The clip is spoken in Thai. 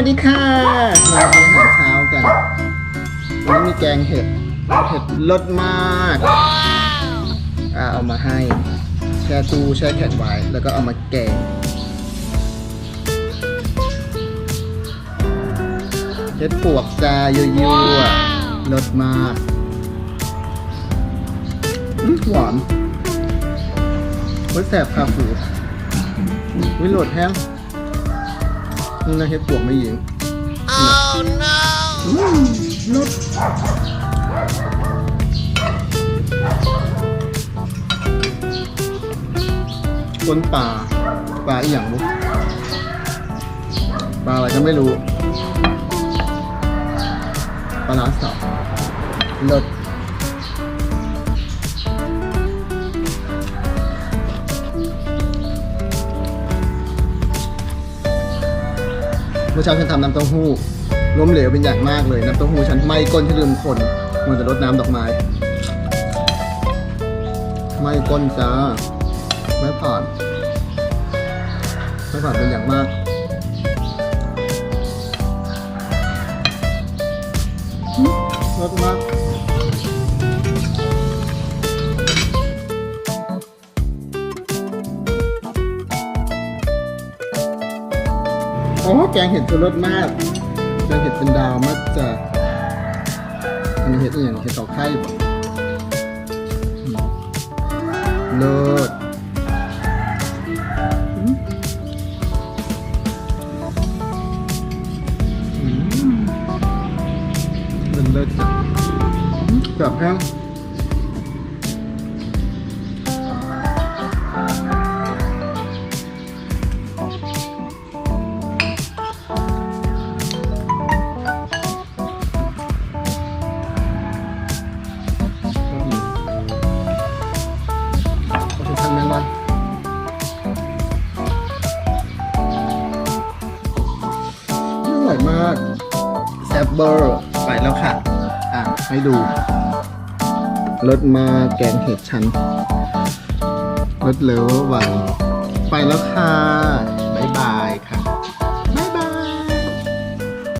วัสดีค่ะ เราไปอาหารเช้ากัน วันนี้มีแกงเห็ด เห็ดรสมากอ่าเอามาให้ แช่ตู้แช่แข็งไว้ แล้วก็เอามาแกง เห็ดปวกจายั่วๆรสมากอื้อหวานโอ้ยแสบคาฟูวิโหลดแห้ง นี่นะเห็ดปวกไม่หญิง Oh no! อืมรสคนป่าปลาอีหยังลูกปลาอะไรก็ไม่รู้ ปลาร้าสับเลิศ มื่อเช้าฉันทำน้ำเต้าหู้ล้มเหลวเป็นอย่างมากเลยน้ำเต้าหู้ฉันไหม้ก้นฉีดลืมคนมันจะรดน้ำดอกไม้ไหม้ก้นจ้าไม่ผ่านไม่ผ่านเป็นอย่างมากรสมาก อ้แกงเห็ดคือรสมากแกงเห็ดเป็นดาวมากจะอันนี้เห็ดอย่างเห็ดเต่าไข่บ่อืมเลิศอืมเลิศจ้ะอืมแบบแห้ง มากแซบเบอร์ไปแล้วค่ะ อะ ให้ดูรสมาแกงเห็ดชันรสเลวหวานไปแล้วค่ะ บ๊ายบาย